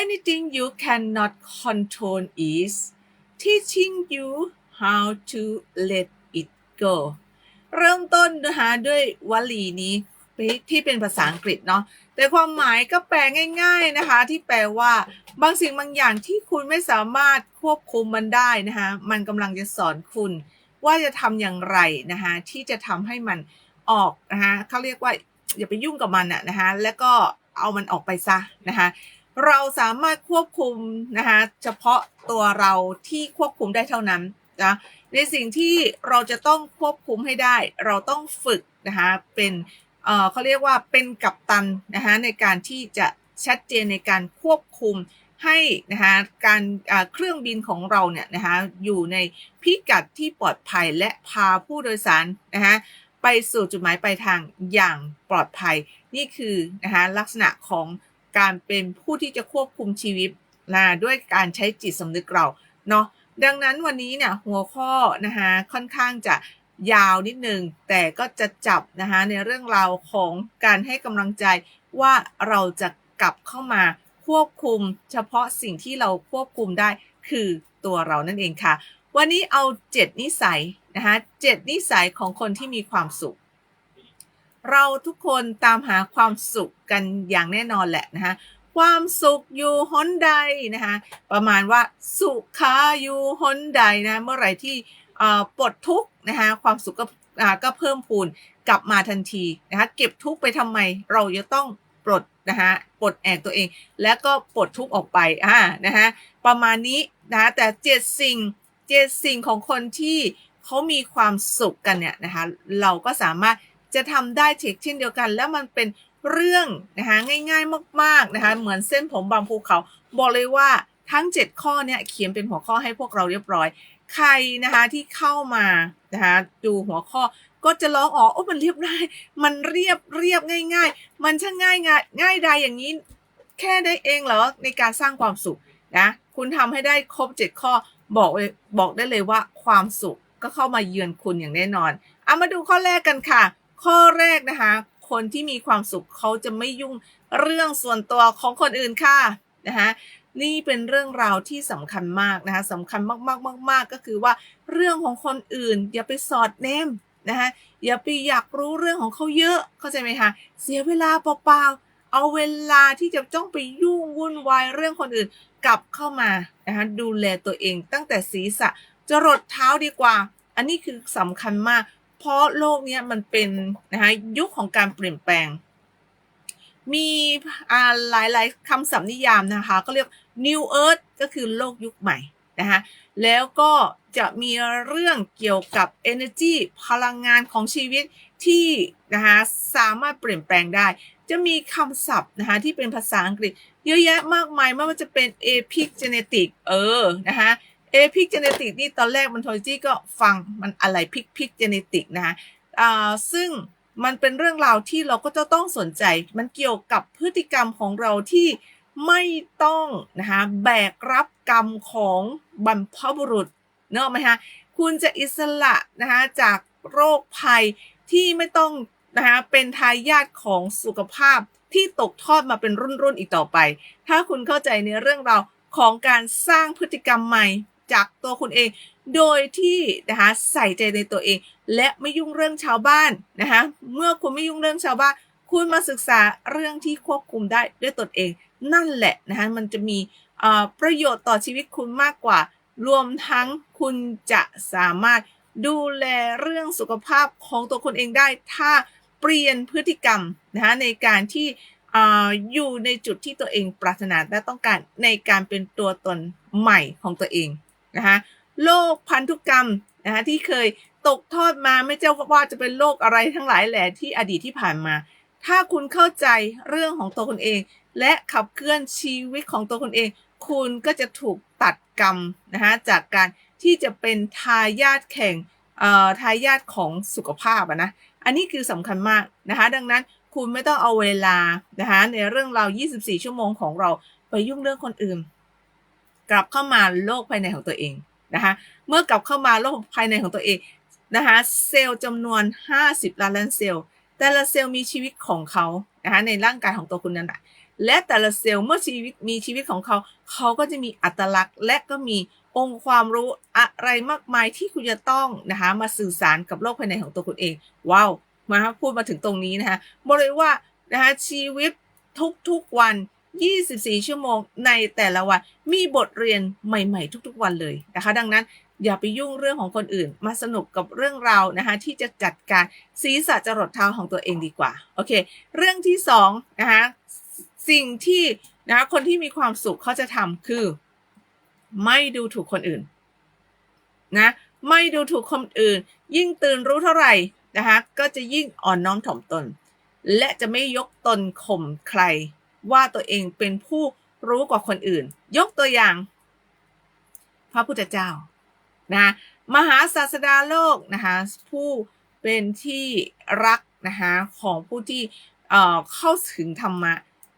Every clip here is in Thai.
anything you cannot control is teaching you how to let it go เริ่มต้นนะคะด้วยวลีนี้ที่เป็นภาษาอังกฤษเนาะแต่ความหมายก็แปลง่าย ๆนะคะ ที่แปลว่า บางสิ่งบางอย่างที่คุณไม่สามารถควบคุมมันได้นะคะมันกำลังจะสอนคุณ ว่าจะทำอย่างไรนะคะที่จะทำให้มันออกนะคะเขาเรียกว่าอย่าไปยุ่งกับมันอะนะคะแล้วก็เอามันออกไปซะนะคะ เราสามารถควบคุมนะคะเฉพาะตัวเราที่ควบคุมได้เท่านั้นนะในสิ่งที่เราจะต้องควบคุมให้ได้ เราต้องฝึกนะคะเป็นเอ่อเขาเรียกว่าเป็นกัปตันนะคะในการที่จะชัดเจนในการควบคุมให้นะคะการเครื่องบินของเราเนี่ยนะคะอยู่ในพิกัดที่ปลอดภัยและพาผู้โดยสารนะคะไปสู่จุดหมายปลายทางอย่างปลอดภัย นี่คือนะคะลักษณะของ การเป็นผู้ที่จะควบคุมชีวิตนะด้วยการใช้จิตสำนึกเราเนาะดังนั้นวันนี้เนี่ยหัวข้อนะคะค่อนข้างจะยาวนิดนึงแต่ก็จะจับนะคะในเรื่องราวของการให้กำลังใจว่าเราจะกลับเข้ามาควบคุมเฉพาะสิ่งที่เราควบคุมได้คือตัวเรานั่นเองค่ะ วันนี้เอา 7 นิสัยนะคะเนิสัยของคนที่มีความสุข เราทุกคนตามหาความสุขกันอย่างแน่นอนแหละนะคะความสุขอยู่หนใดนะคะประมาณว่าสุขาอยู่หนใดนะเมื่อไหร่ที่ปลดทุกข์นะคะความสุขก็ก็เพิ่มพูนกลับมาทันทีนะคะเก็บทุกข์ไปทำไมเราจะต้องปลดนะคะปลดแอกตัวเอง แล้วก็ปลดทุกข์ออกไปอ่านะคะประมาณนี้นะะแต่เจ็ดสิ่งเจ็ดสิ่งของคนที่เขามีความสุขกันเนี่ยนะคะเราก็สามารถ จะทำได้เช่นเดียวกัน แล้วมันเป็นเรื่องนะคะง่ายๆมากๆนะคะเหมือนเส้นผมบางภูเขา บอกเลยว่าทั้ง 7 ข้อเนี่ยเขียนเป็นหัวข้อให้พวกเราเรียบร้อย ใครนะคะที่เข้ามานะคะดูหัวข้อก็จะร้องอ๋อโอ้มันเรียบง่ายมันเรียบเรียบง่าย ๆ มันช่างง่ายง่ายง่ายใดอย่างนี้ แค่ได้เองเหรอในการสร้างความสุขนะคุณทำให้ได้ครบ 7 ข้อบอกเลยบอกได้เลยว่าความสุขก็เข้ามาเยือนคุณอย่างแน่นอนเอามาดูข้อแรกกันค่ะ ข้อแรกนะคะ คนที่มีความสุขเขาจะไม่ยุ่งเรื่องส่วนตัวของคนอื่นค่ะนะคะนี่เป็นเรื่องราวที่สำคัญมากนะคะสำคัญมากๆๆก็คือว่าเรื่องของคนอื่น อย่าไปสอดแนมนะคะอย่าไปอยากรู้เรื่องของเขาเยอะเข้าใจไหมคะเสียเวลาเปล่าๆเอาเวลาที่จะต้องไปยุ่งวุ่นวายเรื่องคนอื่นกลับเข้ามานะคะดูแลตัวเองตั้งแต่ศีรษะจรดเท้าดีกว่า อันนี้คือสำคัญมาก เพราะโลกนี้มันเป็นนะคะยุคของการเปลี่ยนแปลง มีหลายหลายคำศัพท์นิยามนะคะ ก็เรียก New Earth ก็คือโลกยุคใหม่นะคะแล้วก็จะมีเรื่องเกี่ยวกับ energy พลังงานของชีวิตที่นะคะสามารถเปลี่ยนแปลงได้ จะมีคำศัพท์นะคะที่เป็นภาษาอังกฤษ เยอะแยะมากมายไม่ว่าจะเป็น epigenetic เออนะคะ เอพิกเจเนติกนี่ตอนแรกมันทอยจี้ก็ฟังมันอะไรพิกพิกเจเนติกนะคะซึ่งมันเป็นเรื่องราวที่เราก็จะต้องสนใจ มันเกี่ยวกับพฤติกรรมของเราที่ไม่ต้องนะคะแบกรับกรรมของบรรพบุรุษเนอะไหมคะคุณจะอิสระนะคะจากโรคภัยที่ไม่ต้องนะคะเป็นทายาทของสุขภาพที่ตกทอดมาเป็นรุ่นๆอีกต่อไป ถ้าคุณเข้าใจในเรื่องราวของการสร้างพฤติกรรมใหม่ จากตัวคุณเอง โดยที่นะคะใส่ใจในตัวเอง และไม่ยุ่งเรื่องชาวบ้านนะคะเมื่อคุณไม่ยุ่งเรื่องชาวบ้าน คุณมาศึกษาเรื่องที่ควบคุมได้ด้วยตนเอง นั่นแหละนะคะมันจะมีประโยชน์ต่อชีวิตคุณมากกว่า รวมทั้งคุณจะสามารถดูแลเรื่องสุขภาพของตัวคุณเองได้ ถ้าเปลี่ยนพฤติกรรมนะคะในการที่อยู่ในจุดที่ตัวเองปรารถนาและต้องการในการเป็นตัวตนใหม่ของตัวเอง นะคะโรคพันธุกรรมนะคะที่เคยตกทอดมาไม่เจ้าว่าจะเป็นโรคอะไรทั้งหลายแหละที่อดีตที่ผ่านมา ถ้าคุณเข้าใจเรื่องของตัวคุณเอง และขับเคลื่อนชีวิตของตัวคุณเอง คุณก็จะถูกตัดกรรมนะคะจากการที่จะเป็นทายาทแข่งทายาทของสุขภาพนะอันนี้คือสำคัญมากนะคะดังนั้นคุณไม่ต้องเอาเวลานะคะในเรื่องราว 24 ชั่วโมงของเราไปยุ่งเรื่องคนอื่น กลับเข้ามาโลกภายในของตัวเองนะคะเมื่อกลับเข้ามาโลกภายในของตัวเองนะคะเซลล์จำนวน 50 ล้านล้านเซลล์ แต่ละเซลล์มีชีวิตของเขานะคะในร่างกายของตัวคุณนั้นและแต่ละเซลล์เมื่อชีวิตมีชีวิตของเขา เขาก็จะมีอัตลักษณ์ และก็มีองค์ความรู้อะไรมากมายที่คุณจะต้องนะคะมาสื่อสารกับโลกภายในของตัวคุณเอง ว้าวมาพูดมาถึงตรงนี้นะคะบอกเลยว่านะคะชีวิตทุกๆวัน 24 ชั่วโมงในแต่ละวัน มีบทเรียนใหม่ ๆ ทุกๆ วันเลยนะคะ ดังนั้นอย่าไปยุ่งเรื่องของคนอื่น มาสนุกกับเรื่องราวนะคะที่จะจัดการศีรษะจรดเท้าของตัวเองดีกว่า โอเค เรื่องที่สองนะคะสิ่งที่นะคะคนที่มีความสุขเขาจะทำคือ ไม่ดูถูกคนอื่นนะไม่ดูถูกคนอื่น ยิ่งตื่นรู้เท่าไหร่นะคะก็จะยิ่งอ่อนน้อมถ่อมตน และจะไม่ยกตนข่มใคร ว่าตัวเองเป็นผู้รู้กว่าคนอื่น ยกตัวอย่าง พระพุทธเจ้านะมหาศาสดาโลกนะคะผู้เป็นที่รักนะคะของผู้ที่เอ่อเข้าถึงธรรมะ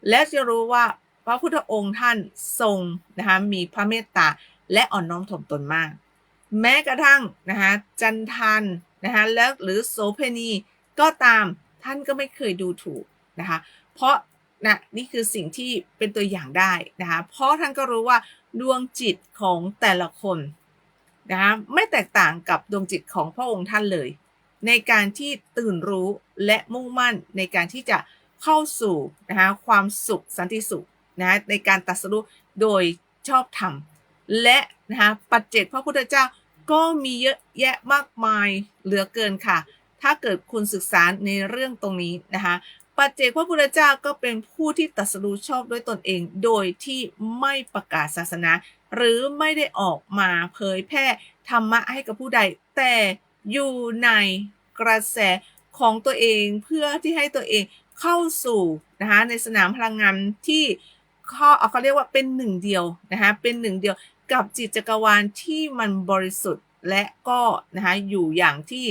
และจะรู้ว่าพระพุทธองค์ท่านทรงนะคะมีพระเมตตาและอ่อนน้อมถ่อมตนมาก แม้กระทั่งนะคะจันทันนะคะแล้วหรือโสเพณีก็ตามท่านก็ไม่เคยดูถูกนะคะเพราะ นะนี่คือสิ่งที่เป็นตัวอย่างได้นะคะเพราะท่านก็รู้ว่าดวงจิตของแต่ละคนนะคะไม่แตกต่างกับดวงจิตของพระองค์ท่านเลย ในการที่ตื่นรู้และมุ่งมั่นในการที่จะเข้าสู่นะคะความสุขสันติสุขนะในการตัดสู้โดยชอบธรรม และนะคะปัจเจกพระพุทธเจ้าก็มีเยอะแยะมากมายเหลือเกินค่ะ ถ้าเกิดคุณศึกษาในเรื่องตรงนี้นะคะ ปัจเจกพระพุทธเจ้าก็เป็นผู้ที่ตรัสรู้ชอบด้วยตนเอง โดยที่ไม่ประกาศศาสนา หรือไม่ได้ออกมาเผยแพร่ธรรมะให้กับผู้ใด แต่อยู่ในกระแสของตัวเองเพื่อที่ให้ตัวเองเข้าสู่นะคะในสนามพลังงานที่เขาเขาเรียกว่าเป็นหนึ่งเดียวนะคะเป็นหนึ่งเดียวกับจิตจักรวาลที่มันบริสุทธิ์และก็นะคะอยู่อย่างที่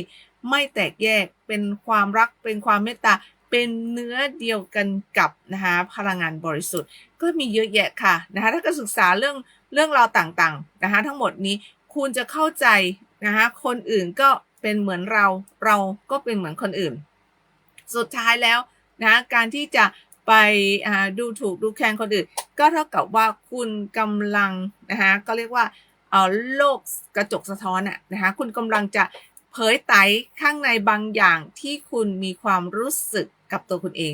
ไม่แตกแยกเป็นความรักเป็นความเมตตา เป็นเนื้อเดียวกันกับนะคะพลังงานบริสุทธิ์ ก็มีเยอะแยะค่ะนะคะถ้าก็ศึกษาเรื่องเรื่องราวต่างๆนะคะทั้งหมดนี้คุณจะเข้าใจนะคะคนอื่นก็เป็นเหมือนเราเราก็เป็นเหมือนคนอื่น สุดท้ายแล้วนะการที่จะไปดูถูกดูแคลนคนอื่น ก็เท่ากับว่าคุณกำลังนะคะก็เรียกว่าเอาโลกกระจกสะท้อนอะนะคะคุณกำลังจะเผยไตข้างในบางอย่างที่คุณมีความรู้สึก กับตัวคุณเอง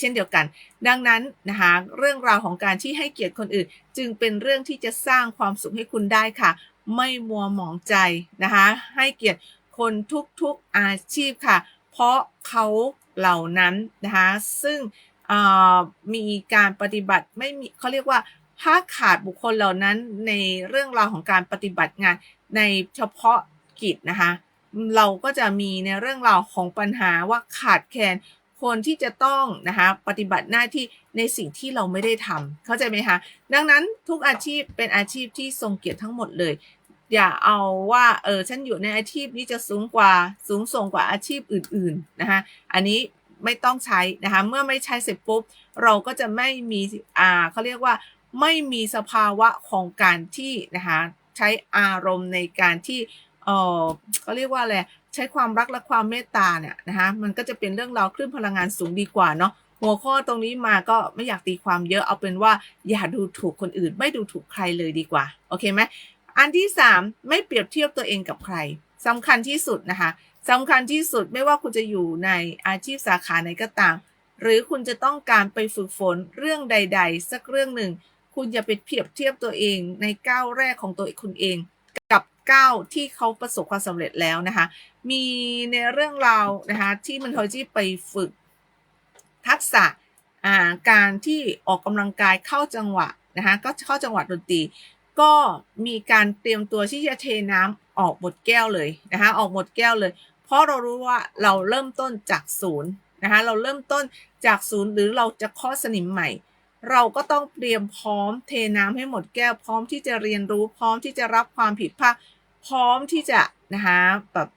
เช่นเดียวกัน ดังนั้นนะคะเรื่องราวของการที่ให้เกียรติคนอื่น จึงเป็นเรื่องที่จะสร้างความสุขให้คุณได้ค่ะ ไม่มัวหมองใจนะคะให้เกียรติคนทุกๆอาชีพค่ะ เพราะเขาเหล่านั้นนะคะซึ่งมีการปฏิบัติไม่มีเขาเรียกว่าถ้าขาดบุคคลเหล่านั้นในเรื่องราวของการปฏิบัติงานในเฉพาะกิจนะคะเราก็จะมีในเรื่องราวของปัญหาว่าขาดแคลน คนที่จะต้องนะคะปฏิบัติหน้าที่ในสิ่งที่เราไม่ได้ทำเข้าใจไหมคะดังนั้นทุกอาชีพเป็นอาชีพที่ทรงเกียรติทั้งหมดเลย อย่าเอาว่าเออฉันอยู่ในอาชีพนี้จะสูงกว่าสูงส่งกว่าอาชีพอื่นๆนะคะอันนี้ไม่ต้องใช้นะคะเมื่อไม่ใช้เสร็จปุ๊บ เราก็จะไม่มีอ่าเขาเรียกว่าไม่มีสภาวะของการที่นะคะใช้อารมณ์ในการที่เออเขาเรียกว่าอะไร ใช้ความรักและความเมตตาเนี่ยนะคะมันก็จะเป็นเรื่องราวคลื่นพลังงานสูงดีกว่าเนาะหัวข้อตรงนี้มาก็ไม่อยากตีความเยอะเอาเป็นว่าอย่าดูถูกคนอื่น ไม่ดูถูกใครเลยดีกว่าโอเคไหมอันที่ 3 ไม่เปรียบเทียบตัวเองกับใครสำคัญที่สุดนะคะสำคัญที่สุดไม่ว่าคุณจะอยู่ในอาชีพสาขาไหนก็ตาม หรือคุณจะต้องการไปฝึกฝนเรื่องใด ๆ สักเรื่องหนึ่ง คุณอย่าไปเปรียบเทียบตัวเองในก้าวแรกของตัวคุณเอง กับ ก้าที่เขาประสบความสำเร็จแล้วนะคะ มีในเรื่องราวนะคะที่มันทอยจี้ไปฝึกทักษะการที่ออกกำลังกายเข้าจังหวะนะคะก็เข้าจังหวะดนตรี ก็มีการเตรียมตัวที่จะเทน้ำออกหมดแก้วเลยนะคะออกหมดแก้วเลย เพราะเรารู้ว่าเราเริ่มต้นจากศูนย์นะคะเราเริ่มต้นจากศูนย์หรือเราจะข้อสนิมใหม่ เราก็ต้องเตรียมพร้อมเทน้ำให้หมดแก้วพร้อมที่จะเรียนรู้พร้อมที่จะรับความผิดพลาด พร้อมที่จะนะคะแบบ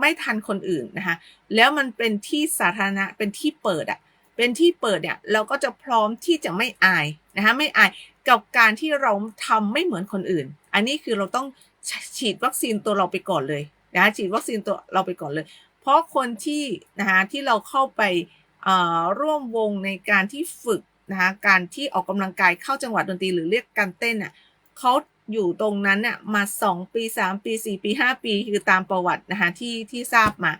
ไม่ทันคนอื่นนะคะแล้วมันเป็นที่สาธารณะเป็นที่เปิดอะเป็นที่เปิดเนี่ยเราก็จะพร้อมที่จะไม่อายนะคะไม่อายกับการที่เราทำไม่เหมือนคนอื่น อันนี้คือเราต้องฉีดวัคซีนตัวเราไปก่อนเลยนะฉีดวัคซีนตัวเราไปก่อนเลย เพราะคนที่นะคะที่เราเข้าไปร่วมวงในการที่ฝึกนะคะการที่ออกกำลังกายเข้าจังหวะดนตรีหรือเรียกการเต้นอะเขา อยู่ตรงนั้นน่ะมา 2 ปี 3 ปี 4 ปี 5 ปีคือตามประวัตินะคะที่ที่ทราบมา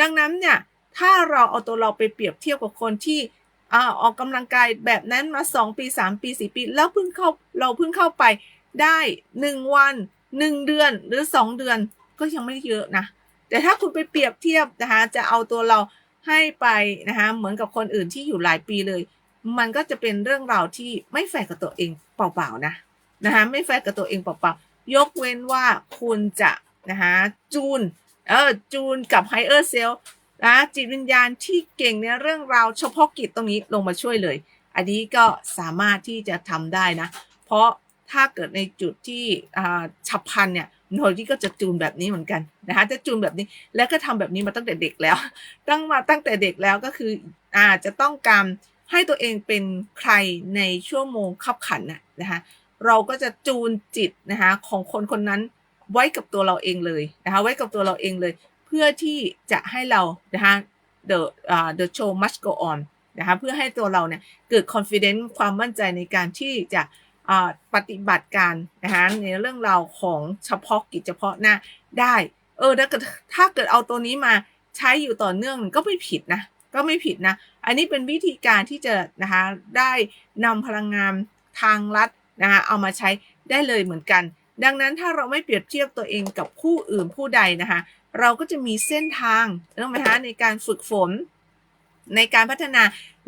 ดังนั้นเนี่ยถ้าเราเอาตัวเราไปเปรียบเทียบกับคนที่อ่าออกกำลังกายแบบนั้นมา 2 ปี 3 ปี 4 ปี แล้วเพิ่งเข้าเราเพิ่งเข้าไปได้ 1 วัน 1 เดือนหรือ 2 เดือนก็ยังไม่เยอะนะ แต่ถ้าคุณไปเปรียบเทียบนะคะจะเอาตัวเราให้ไปนะคะเหมือนกับคนอื่นที่อยู่หลายปีเลย มันก็จะเป็นเรื่องราวที่ไม่แฟร์กับตัวเองเปล่าๆนะ นะคะไม่แฟร์กับตัวเองเปล่าๆยกเว้นว่าคุณจะนะคะจูนเออจูนกับไฮเออร์เซลนะจิตวิญญาณที่เก่งในเรื่องราวเฉพาะกิจตรงนี้ลงมาช่วยเลย อันนี้ก็สามารถที่จะทำได้นะ เพราะถ้าเกิดในจุดที่อ่าฉับพลันเนี่ยโนที่ก็จะจูนแบบนี้เหมือนกันนะคะจะจูนแบบนี้แล้วก็ทำแบบนี้มาตั้งแต่เด็กแล้ว ตั้งมาตั้งแต่เด็กแล้วก็คืออาจจะต้องการให้ตัวเองเป็นใครในชั่วโมงขับขันน่ะนะคะ เราก็จะจูนจิตนะคะของคนคนนั้นไว้กับตัวเราเองเลยนะคะไว้กับตัวเราเองเลย เพื่อที่จะให้เรานะคะ the uh, the show must go on นะคะเพื่อให้ตัวเราเนี่ยเกิด confidence ความมั่นใจในการที่จะปฏิบัติการนะคะในเรื่องราวของเฉพาะกิจเฉพาะหน้าได้เออถ้าเกิดถ้าเกิดเอาตัวนี้มาใช้อยู่ต่อเนื่องก็ไม่ผิดนะก็ไม่ผิดนะ อันนี้เป็นวิธีการที่จะนะคะได้นำพลังงานทางลัด นะคะเอามาใช้ได้เลยเหมือนกัน ดังนั้นถ้าเราไม่เปรียบเทียบตัวเองกับผู้อื่นผู้ใดนะคะเราก็จะมีเส้นทางเออไหมคะในการฝึกฝนในการพัฒนา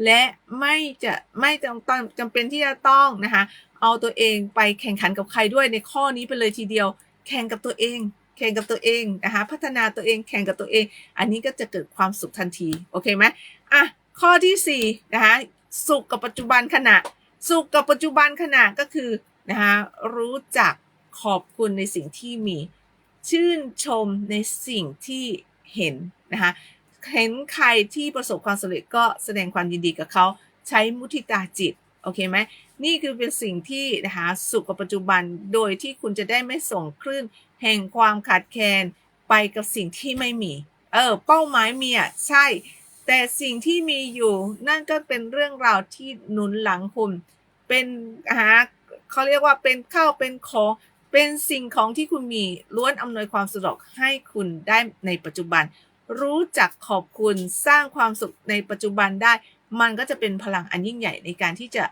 และไม่จะไม่จำต้องจำเป็นที่จะต้องนะคะเอาตัวเองไปแข่งขันกับใครด้วยในข้อนี้ไปเลยทีเดียว แข่งกับตัวเอง แข่งกับตัวเองนะคะพัฒนาตัวเองแข่งกับตัวเอง อันนี้ก็จะเกิดความสุขทันทีโอเคไหมอะข้อที่สี่นะคะสุขกับปัจจุบันขณะ สุขกับปัจจุบันขณะก็คือนะคะรู้จักขอบคุณในสิ่งที่มี ชื่นชมในสิ่งที่เห็นนะคะเห็นใครที่ประสบความสำเร็จก็แสดงความยินดีกับเขาใช้มุทิตาจิตโอเคไหมนี่คือเป็นสิ่งที่นะคะสุขกับปัจจุบันโดยที่คุณจะได้ไม่ส่งคลื่นแห่งความขาดแคลนไปกับสิ่งที่ไม่มี เออ เป้าหมายมีอะใช่ แต่สิ่งที่มีอยู่นั่นก็เป็นเรื่องราวที่หนุนหลังคุณ เป็นฮะเขาเรียกว่าเป็นข้าวเป็นของเป็นสิ่งของที่คุณมีล้วนอำนวยความสะดวกให้คุณได้ในปัจจุบัน รู้จักขอบคุณสร้างความสุขในปัจจุบันได้ มันก็จะเป็นพลังอันยิ่งใหญ่ในการที่จะ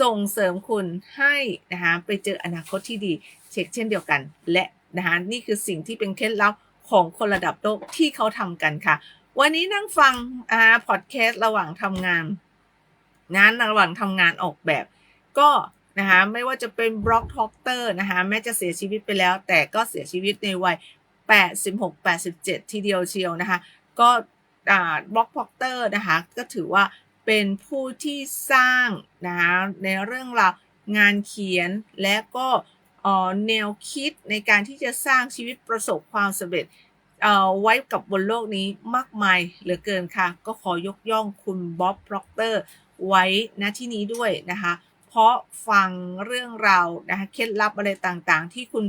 ส่งเสริมคุณให้นะคะไปเจออนาคตที่ดี เช็คเช่นเดียวกัน และนะคะนี่คือสิ่งที่เป็นเคล็ดลับของคนระดับโลกที่เขาทำกันค่ะ วันนี้นั่งฟังอ่าพอดแคสต์ระหว่างทำงานนะระหว่างทำงานออกแบบ ก็นะคะไม่ว่าจะเป็นบล็อกท็อกเตอร์นะคะแม้จะเสียชีวิตไปแล้ว แต่ก็เสียชีวิตในวัย 86 87 ทีเดียวเชียวนะคะก็บล็อกท็อกเตอร์นะคะก็ถือว่าเป็นผู้ที่สร้างนะคะในเรื่องราวงานเขียนและก็แนวคิดในการที่จะสร้างชีวิตประสบความสำเร็จ ไว้กับบนโลกนี้มากมายเหลือเกินค่ะ ก็ขอยกย่องคุณบ๊อบพ็อกเตอร์ไว้ณที่นี้ด้วยนะคะ เพราะฟังเรื่องราวนะคะเคล็ดลับอะไรต่างๆ ที่คุณ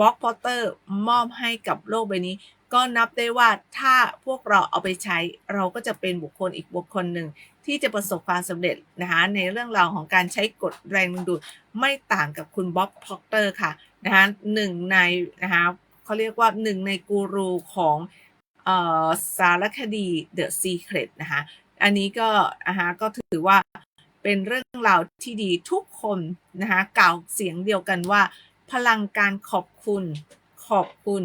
บ็อกพอตเตอร์มอบให้กับโลกใบนี้ ก็นับได้ว่าถ้าพวกเราเอาไปใช้ เราก็จะเป็นบุคคลอีกบุคคลหนึ่งที่จะประสบความสำเร็จนะคะในเรื่องราวของการใช้กฎแรงดึงดูดไม่ต่างกับคุณบ๊อบพ็อกเตอร์ค่ะนะคะหนึ่งในนะคะ เขาเรียกว่าหนึ่งในกูรูของออสารคดี The Secret นะคะอันนี้ก็นะคะก็ถือว่าเป็นเรื่องราวที่ดีทุกคนนะคะกล่าวเสียงเดียวกันว่า พลังการขอบคุณขอบคุณ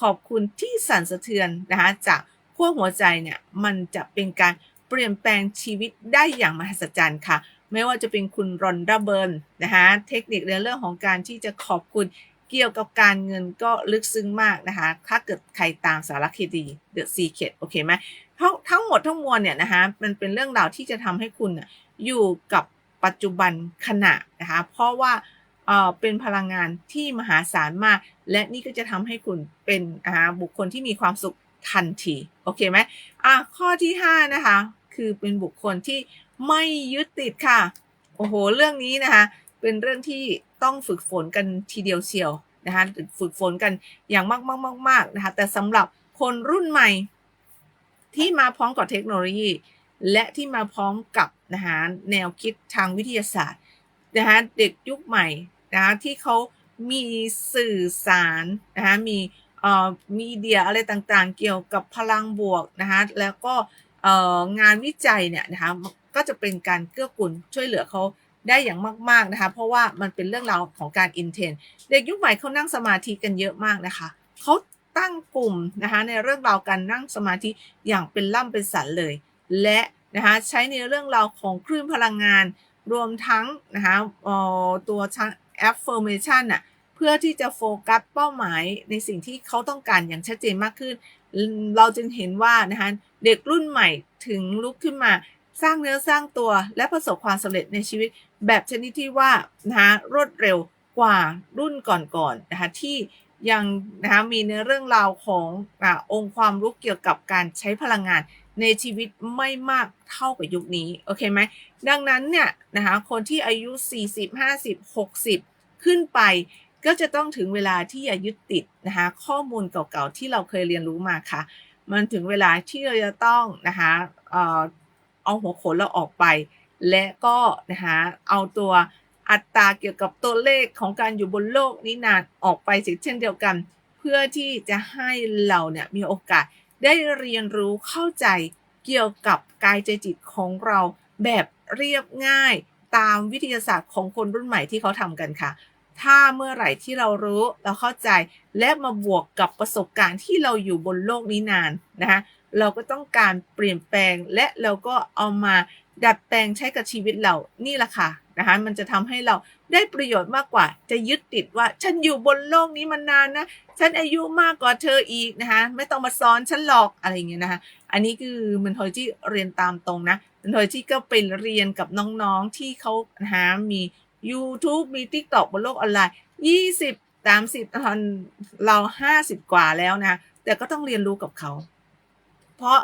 ขอบคุณที่สั่นสะเทือนนะคะจากขั้วหัวใจเนี่ยมันจะเป็นการเปลี่ยนแปลงชีวิตได้อย่างมหัศจรรย์ค่ะ ไม่ว่าจะเป็นคุณรอนดับเบิลนะคะเทคนิคในเรื่องของการที่จะขอบคุณ เกี่ยวกับการเงินก็ลึกซึ้งมากนะคะ ถ้าเกิดใครตามสารคดี The Secret โอเคไหมทั้งทั้งหมดทั้งมวลเนี่ยนะคะ มันเป็นเรื่องราวที่จะทำให้คุณอยู่กับปัจจุบันขณะนะคะ เพราะว่าเอ่อเป็นพลังงานที่มหาศาลมาก และนี่ก็จะทำให้คุณเป็นอ่าบุคคลที่มีความสุขทันที โอเคไหมอะข้อที่ 5 นะคะ คือเป็นบุคคลที่ไม่ยึดติดค่ะ โอ้โห เรื่องนี้นะคะ เป็นเรื่องที่ต้องฝึกฝนกันทีเดียวเชียวนะคะฝึกฝนกันอย่างมากมากมากมากนะคะแต่สำหรับคนรุ่นใหม่ที่มาพร้อมกับเทคโนโลยี และที่มาพร้อมกับนะคะแนวคิดทางวิทยาศาสตร์นะคะเด็กยุคใหม่นะคะที่เขามีสื่อสารนะคะมีเอ่อมีเดียอะไรต่างๆ เกี่ยวกับพลังบวกนะคะแล้วก็เอ่องานวิจัยเนี่ยนะคะก็จะเป็นการเกื้อกูลช่วยเหลือเขา ได้อย่างมาก ๆนะคะ เพราะว่ามันเป็นเรื่องราวของการอินเทนเด็กยุคใหม่เขานั่งสมาธิกันเยอะมากนะคะเขาตั้งกลุ่มนะคะในเรื่องราวการนั่งสมาธิอย่างเป็นล่ำเป็นสันเลย และนะคะใช้ในเรื่องราวของคลื่นพลังงาน รวมทั้งนะคะตัวชั้น affirmation น่ะเพื่อที่จะโฟกัสเป้าหมายในสิ่งที่เขาต้องการอย่างชัดเจนมากขึ้น เราจึงเห็นว่านะคะเด็กรุ่นใหม่ถึงลุกขึ้นมา สร้างเนื้อสร้างตัวและประสบความสำเร็จในชีวิต แบบชนิดที่ว่านะคะรวดเร็วกว่ารุ่นก่อนๆนนะคะที่ยังนะคะมีในเรื่องราวของอองค์ความรู้เกี่ยวกับการใช้พลังงานในชีวิตไม่มากเท่ากับยุคนี้โอเคไหมดังนั้นเนี่ยนะคะคนที่อายุ 40 50 60 ขึ้นไป ก็จะต้องถึงเวลาที่อย่ายึดติดนะคะข้อมูลเก่าๆที่เราเคยเรียนรู้มาค่ะ มันถึงเวลาที่เราจะต้องนะคะเอ่อเอาหัวโขนเราออกไป และก็นะคะเอาตัวอัตราเกี่ยวกับตัวเลขของการอยู่บนโลกนี้นานออกไปเช่นเดียวกัน เพื่อที่จะให้เราเนี่ยมีโอกาสได้เรียนรู้เข้าใจเกี่ยวกับกายใจจิตของเราแบบเรียบง่ายตามวิทยาศาสตร์ของคนรุ่นใหม่ที่เขาทำกันค่ะ ถ้าเมื่อไหร่ที่เรารู้เราเข้าใจและมาบวกกับประสบการณ์ที่เราอยู่บนโลกนี้นานนะคะ เราก็ต้องการเปลี่ยนแปลงและเราก็เอามาดัดแปลงใช้กับชีวิตเรานี่แหละค่ะนะคะมันจะทำให้เราได้ประโยชน์มากกว่า จะยึดติดว่าฉันอยู่บนโลกนี้มานานนะฉันอายุมากกว่าเธออีกนะคะไม่ต้องมาซ้อนฉันหลอกอะไรอย่างเงี้ยนะคะอันนี้คือมันทอยที่เรียนตามตรงนะมันทอยที่ก็ไปเรียนกับน้องๆที่เขาหามี YouTube มี TikTok บนโลกออนไลน์ 20 30ตอนเรา 50 กว่าแล้วนะแต่ก็ต้องเรียนรู้กับเขา เพราะ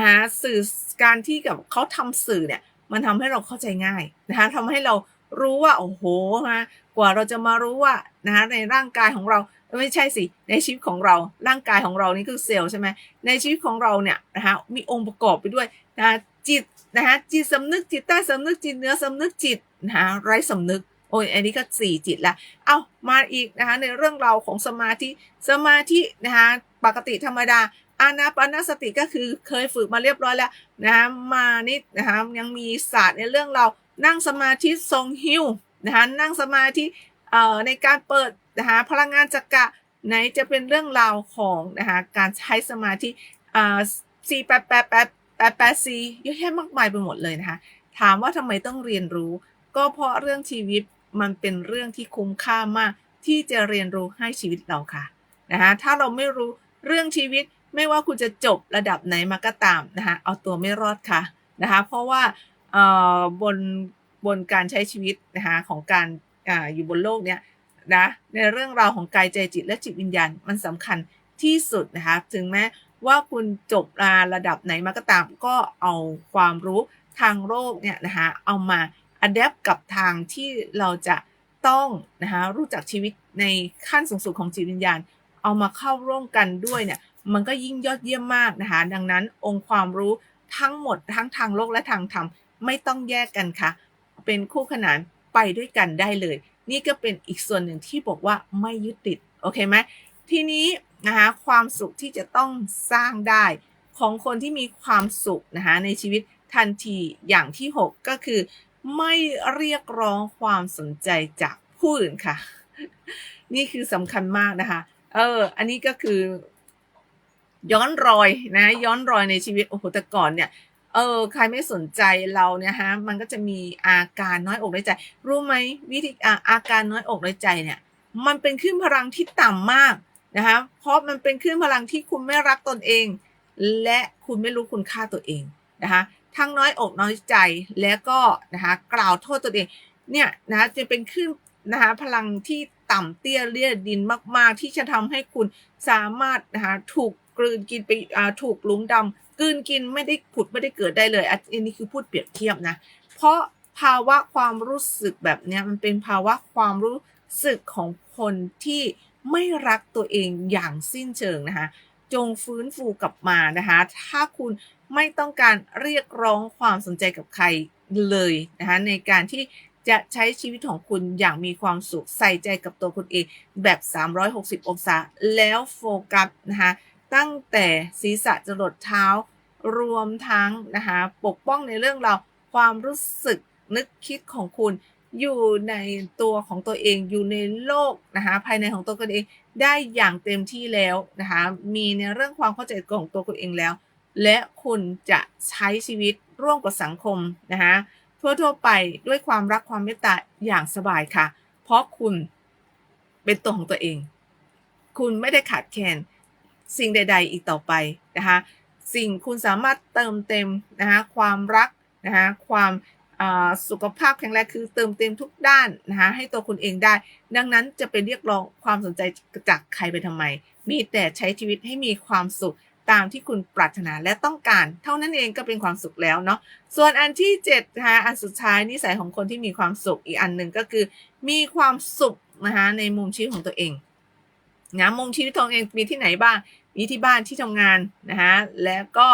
หาสื่อการที่กับเขาทำสื่อเนี่ย มันทำให้เราเข้าใจง่ายนะคะทำให้เรารู้ว่าโอ้โหนะกว่าเราจะมารู้ว่านะในร่างกายของเราไม่ใช่สิในชีวิตของเราร่างกายของเรานี่คือเซลล์ใช่ไหมในชีวิตของเราเนี่ยนะคะมีองค์ประกอบไปด้วยนะจิตนะคะจิตสำนึกจิตใต้สำนึกจิตเนื้อสำนึกจิตนะคะไร้สำนึกโอ้ยอันนี้ก็สี่จิตละเอามาอีกนะคะในเรื่องราวของสมาธิสมาธินะคะปกติธรรมดา อานาปานสติก็คือเคยฝึกมาเรียบร้อยแล้วนะมานิดนะคะยังมีศาสตร์ในเรื่องเรานั่งสมาธิทรงฮิวนะคะนั่งสมาธิเอ่อในการเปิดนะคะพลังงานจักระไหนจะเป็นเรื่องราวของนะคะการใช้สมาธิอ่าสี่แปดแปดแปดแปดแปดสี่เยอะแยะมากมายไปหมดเลยนะคะถามว่าทำไมต้องเรียนรู้ ก็เพราะเรื่องชีวิตมันเป็นเรื่องที่คุ้มค่ามากที่จะเรียนรู้ให้ชีวิตเราค่ะนะคะถ้าเราไม่รู้เรื่องชีวิต ไม่ว่าคุณจะจบระดับไหนมาก็ตามนะคะเอาตัวไม่รอดค่ะนะคะเพราะว่าบนบนการใช้ชีวิตนะคะของการออยู่บนโลกเนี้ยนะในเรื่องราวของกายใจจิตและจิตวิญญาณมันสำคัญที่สุดนะคะถึงแม้ว่าคุณจบระดับไหนมาก็ตาม ก็เอาความรู้ทางโลกเนี่ยนะคะเอามาอัดแอปกับทางที่เราจะต้องนะคะรู้จักชีวิตในขั้นสูงสุดของจิตวิญญาณ เอามาเข้าร่วมกันด้วยเนี่ย มันก็ยิ่งยอดเยี่ยมมากนะคะ ดังนั้นองค์ความรู้ทั้งหมดทั้งทางโลกและทางธรรมไม่ต้องแยกกันค่ะ เป็นคู่ขนานไปด้วยกันได้เลย นี่ก็เป็นอีกส่วนหนึ่งที่บอกว่าไม่ยึดติดโอเคไหมทีนี้นะคะความสุขที่จะต้องสร้างได้ของคนที่มีความสุขนะคะในชีวิตทันทีอย่างที่ 6 ก็คือ ไม่เรียกร้องความสนใจจากผู้อื่นค่ะ นี่คือสำคัญมากนะคะ เออ อันนี้ก็คือ ย้อนรอยนะย้อนรอยในชีวิตโอ้โหแต่ก่อนเนี่ยเออใครไม่สนใจเราเนี่ยฮะมันก็จะมีอาการน้อยอกน้อยใจ รู้ไหมวิธีอาอาการน้อยอกน้อยใจเนี่ย มันเป็นขึ้นพลังที่ต่ำมากนะคะเพราะมันเป็นขึ้นพลังที่คุณไม่รักตนเอง และคุณไม่รู้คุณค่าตัวเองนะคะทั้งน้อยอกน้อยใจแล้วก็นะคะกล่าวโทษตัวเองเนี่ยนะจะเป็นขึ้นนะคะพลังที่ต่ำเตี้ยเลี่ยดินมาก ๆ ที่จะทำให้คุณสามารถนะคะถูก กลืนกินไปถูกลุมดำกลืนกินไม่ได้ผุดไม่ได้เกิดได้เลยอันนี้คือพูดเปรียบเทียบนะ เพราะภาวะความรู้สึกแบบนี้มันเป็นภาวะความรู้สึกของคนที่ไม่รักตัวเองอย่างสิ้นเชิงนะคะ จงฟื้นฟูกลับมานะคะ ถ้าคุณไม่ต้องการเรียกร้องความสนใจกับใครเลยนะคะในการที่จะใช้ชีวิตของคุณอย่างมีความสุขใส่ใจกับตัวคุณเองแบบ 360 องศา แล้วโฟกัสนะคะ ตั้งแต่ศีรษะจรดเท้ารวมทั้งนะคะปกป้องในเรื่องราวความรู้สึกนึกคิดของคุณ อยู่ในตัวของตัวเองอยู่ในโลกนะคะภายในของตัวคุณเองได้อย่างเต็มที่แล้วนะคะมีในเรื่องความเข้าใจของตัวคุณเองแล้ว และคุณจะใช้ชีวิตร่วมกับสังคมนะคะทั่วๆไปด้วยความรักความเมตตาอย่างสบายค่ะ เพราะคุณเป็นตัวของตัวเอง คุณไม่ได้ขาดแคลน สิ่งใด ๆ อีกต่อไปนะคะสิ่งคุณสามารถเติมเต็มนะคะความรักนะคะความสุขภาพแข็งแรงคือเติมเต็มทุกด้านนะคะให้ตัวคุณเองได้ ดังนั้นจะไปเรียกร้องความสนใจจากใครไปทำไม มีแต่ใช้ชีวิตให้มีความสุขตามที่คุณปรารถนาและต้องการ เท่านั้นเองก็เป็นความสุขแล้วเนาะส่วนอันที่7นะคะอันสุดท้ายนิสัยของคนที่มีความสุขอีกอันหนึ่งก็คือ มีความสุขนะคะในมุมชีวิตของตัวเองนะมุมชีวิตของเองมีที่ไหนบ้าง มีที่บ้านที่ทำงานนะคะแล้วก็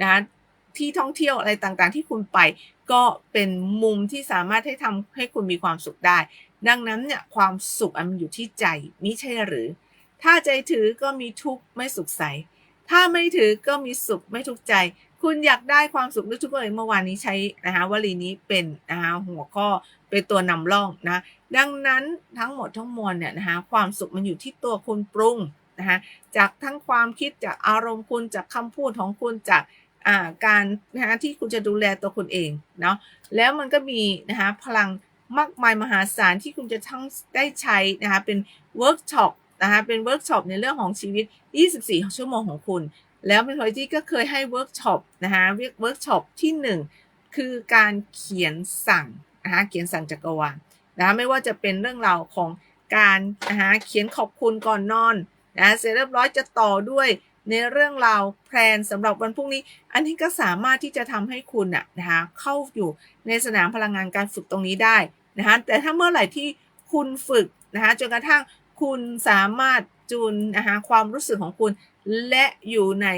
นะคะที่ท่องเที่ยวอะไรต่างๆ ที่คุณไปก็เป็นมุมที่สามารถให้ทำให้คุณมีความสุขได้ ดังนั้นเนี่ยความสุขมันอยู่ที่ใจมิใช่หรือ ถ้าใจถือก็มีทุกข์ไม่สุขใส ถ้าไม่ถือก็มีสุขไม่ทุกข์ใจ คุณอยากได้ความสุขทุกข์เลยเมื่อวานนี้ใช้นะคะวลีนี้เป็นนะคะหัวข้อเป็นตัวนำร่องนะ ดังนั้นทั้งหมดทั้งมวลเนี่ยนะคะความสุขมันอยู่ที่ตัวคุณปรุง นะคะจากทั้งความคิดจากอารมณ์คุณจากคำพูดของคุณจากการนะคะที่คุณจะดูแลตัวคุณเองเนาะแล้วมันก็มีนะคะพลังมากมายมหาศาลที่คุณจะทั้งได้ใช้นะคะเป็นเวิร์กช็อปนะคะเป็นเวิร์กช็อปในเรื่องของชีวิต 24 ชั่วโมงของคุณ แล้วเป็นพอยที่ก็เคยให้เวิร์กช็อปนะคะเวิร์กช็อปที่ 1 คือการเขียนสั่งนะคะเขียนสั่งจักรวาลนะคะไม่ว่าจะเป็นเรื่องราวของการนะคะเขียนขอบคุณก่อนนอน นะเสร็จเรียบร้อยจะต่อด้วยในเรื่องราวแพลนสำหรับวันพรุ่งนี้ อันนี้ก็สามารถที่จะทำให้คุณอะนะคะเข้าอยู่ในสนามพลังงานการฝึกตรงนี้ได้นะคะแต่ถ้าเมื่อไหร่ที่คุณฝึกนะคะจนกระทั่งคุณสามารถจูนนะคะความรู้สึกของคุณ และอยู่ใน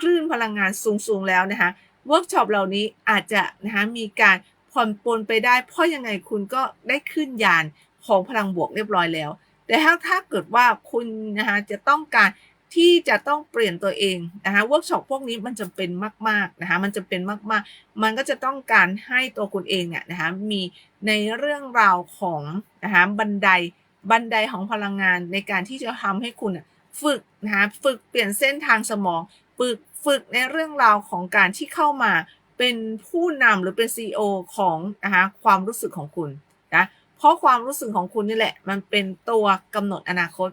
คลื่นพลังงานสูงๆแล้วนะคะเวิร์กช็อปเหล่านี้อาจจะนะคะมีการผ่อนปลนไปได้ เพราะยังไงคุณก็ได้ขึ้นยานของพลังบวกเรียบร้อยแล้ว แต่ถ้าถ้าเกิดว่าคุณนะคะจะต้องการที่จะต้องเปลี่ยนตัวเองนะคะเวิร์กช็อปพวกนี้มันจะเป็นมากๆนะคะมันจะเป็นมากๆ มันก็จะต้องการให้ตัวคุณเองเนี่ยนะคะมีในเรื่องราวของนะคะบันไดบันไดของพลังงานในการที่จะทำให้คุณฝึกนะคะฝึกเปลี่ยนเส้นทางสมอง ฝึกฝึกในเรื่องราวของการที่เข้ามาเป็นผู้นำหรือเป็น CEO ของนะคะความรู้สึกของคุณนะ เพราะความรู้สึกของคุณนี่แหละ มันเป็นตัวกำหนดอนาคต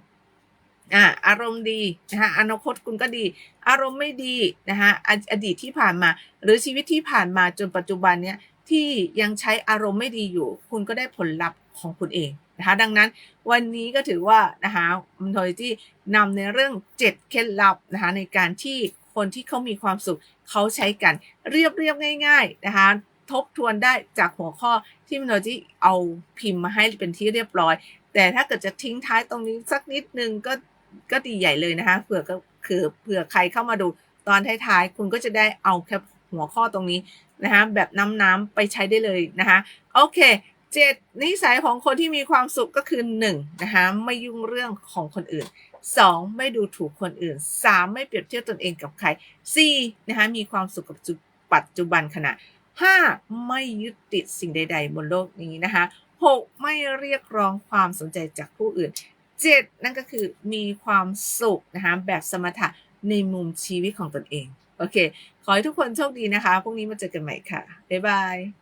อ่าอารมณ์ดีนะคะอนาคตคุณก็ดี อารมณ์ไม่ดีนะคะอดีตที่ผ่านมา หรือชีวิตที่ผ่านมาจนปัจจุบันเนี้ยที่ยังใช้อารมณ์ไม่ดีอยู่ คุณก็ได้ผลลัพธ์ของคุณเองนะคะดังนั้นวันนี้ก็ถือว่านะคะมันทอยที่นำในเรื่อง 7 เคล็ดลับนะคะในการที่คนที่เขามีความสุขเขาใช้กันเรียบเรียบง่าย ๆนะคะ ทบทวนได้จากหัวข้อที่มันทอยที่เอาพิมพ์มาให้เป็นที่เรียบร้อย แต่ถ้าเกิดจะทิ้งท้ายตรงนี้สักนิดนึงก็ก็ดีใหญ่เลยนะคะเผื่อก็คือเผื่อใครเข้ามาดูตอนท้ายๆ คุณก็จะได้เอาแค่หัวข้อตรงนี้นะคะแบบน้ำๆไปใช้ได้เลยนะคะโอเคเจ็ดนิสัยของคนที่มีความสุขก็คือหนึ่งนะคะไม่ยุ่งเรื่องของคนอื่นสองไม่ดูถูกคนอื่นสามไม่เปรียบเทียบตนเองกับใครสี่นะคะมีความสุขกับปัจจุบันขณะ ห้าไม่ยึดติดสิ่งใด ๆ บนโลกนี้นะคะหกไม่เรียกร้องความสนใจจากผู้อื่นเจ็ดนั่นก็คือมีความสุขนะคะแบบสมถะในมุมชีวิตของตนเอง โอเค ขอให้ทุกคนโชคดีนะคะ พรุ่งนี้มาเจอกันใหม่ค่ะ บ๊ายบาย